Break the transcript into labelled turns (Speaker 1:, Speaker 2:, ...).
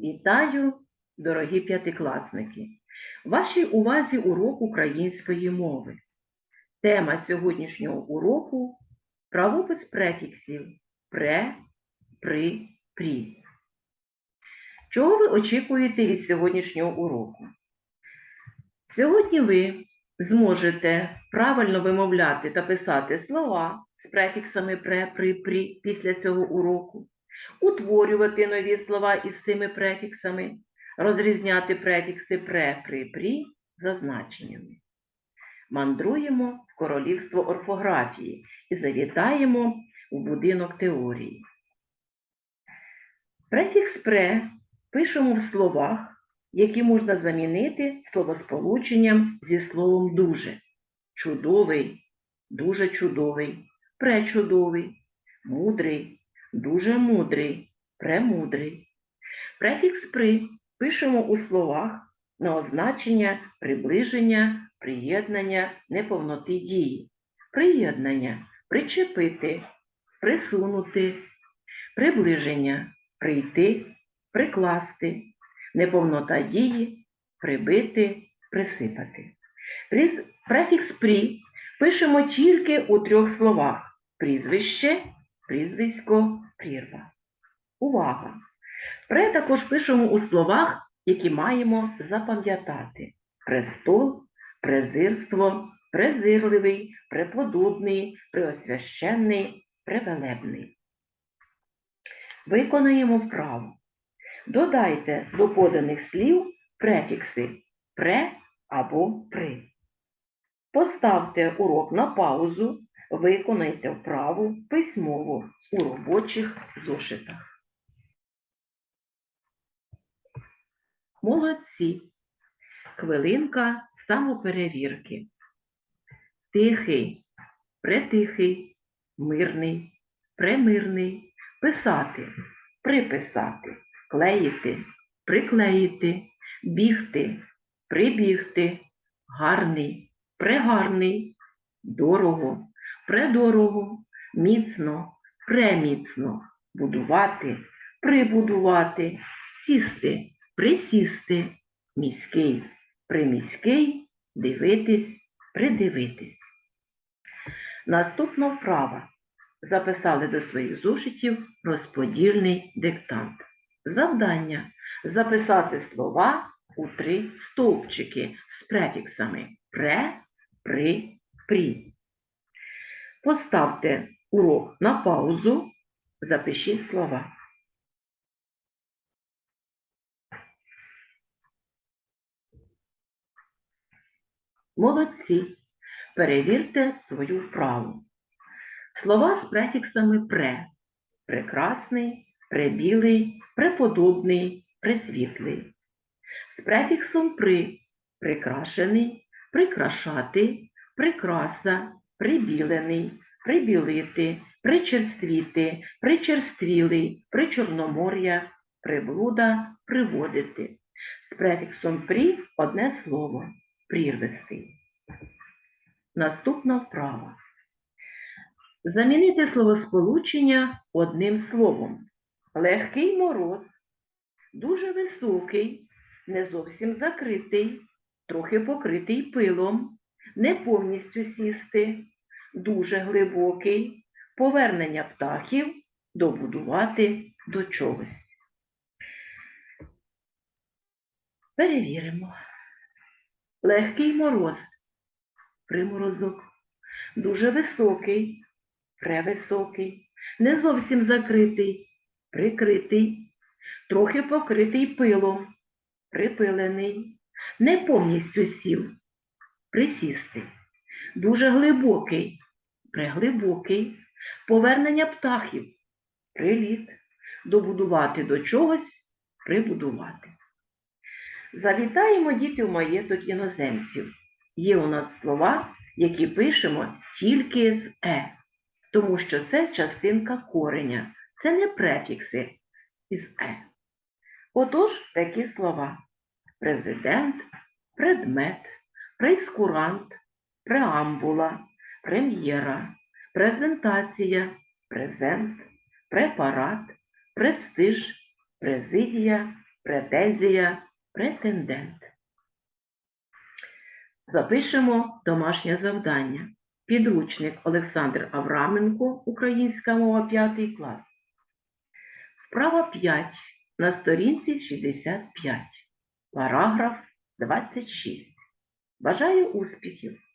Speaker 1: Вітаю, дорогі п'ятикласники! Вашій увазі урок української мови. Тема сьогоднішнього уроку правопис префіксів пре, при, прі. Чого ви очікуєте від сьогоднішнього уроку? Сьогодні ви зможете правильно вимовляти та писати слова з префіксами пре, при, прі після цього уроку утворювати нові слова із цими префіксами, розрізняти префікси пре, при, прі за значеннями. Мандруємо в королівство орфографії і завітаємо у будинок теорії. Префікс пре пишемо в словах, які можна замінити словосполученням зі словом дуже. Чудовий, дуже чудовий, пречудовий, мудрий, дуже мудрий, премудрий. Префікс при пишемо у словах на означення приближення, приєднання, неповноти дії. Приєднання причепити, присунути, приближення прийти, прикласти, неповнота дії, прибити, присипати. Префікс при пишемо тільки у трьох словах: прізвище, прізвисько, прірва. Увага! Пре також пишемо у словах, які маємо запам'ятати: престол, презирство, презирливий, преподобний, преосвященний, превелебний. Виконаємо вправу. Додайте до поданих слів префікси пре або при. Поставте урок на паузу, виконайте вправу письмово у робочих зошитах. Молодці. Хвилинка самоперевірки. Тихий, претихий, мирний, премирний, писати, приписати, клеїти, приклеїти, бігти, прибігти, гарний, прегарний, дорого, предорого, міцно, преміцно, будувати, прибудувати, сісти, присісти, міський, приміський, дивитись, придивитись. Наступна вправа. Записали до своїх зошитів розподільний диктант. Завдання записати слова у три стовпчики з префіксами пре, при, прі. Поставте урок на паузу, запишіть слова. Молодці. Перевірте свою вправу. Слова з префіксами пре, прекрасний, пребілий, преподобний, пресвітлий. З префіксом при прикрашений, прикрашати, прикраса, прибілений, прибілити, причерствіти, причерствілий, причорномор'я, приблуда, приводити. З префіксом при одне слово прірвестий. Наступна вправа. Замінити словосполучення одним словом. Легкий мороз, дуже високий, не зовсім закритий, трохи покритий пилом, не повністю сісти, дуже глибокий, повернення птахів, добудувати до чогось. Перевіримо. Легкий мороз, приморозок, дуже високий, превисокий, не зовсім закритий, прикритий, трохи покритий пилом, припилений, не повністю сів, присісти, дуже глибокий, преглибокий, повернення птахів, приліт, добудувати до чогось, прибудувати. Завітаємо діти в маєток іноземців. Є у нас слова, які пишемо тільки з е, тому що це частинка кореня, це не префікси із е. Отож, такі слова: президент, предмет, прейскурант, преамбула, прем'єра, презентація, презент, препарат, престиж, президія, претензія, претендент. Запишемо домашнє завдання. Підручник Олександр Авраменко, українська мова 5 клас. Вправа 5 на сторінці 65. Параграф 26. Бажаю успіхів!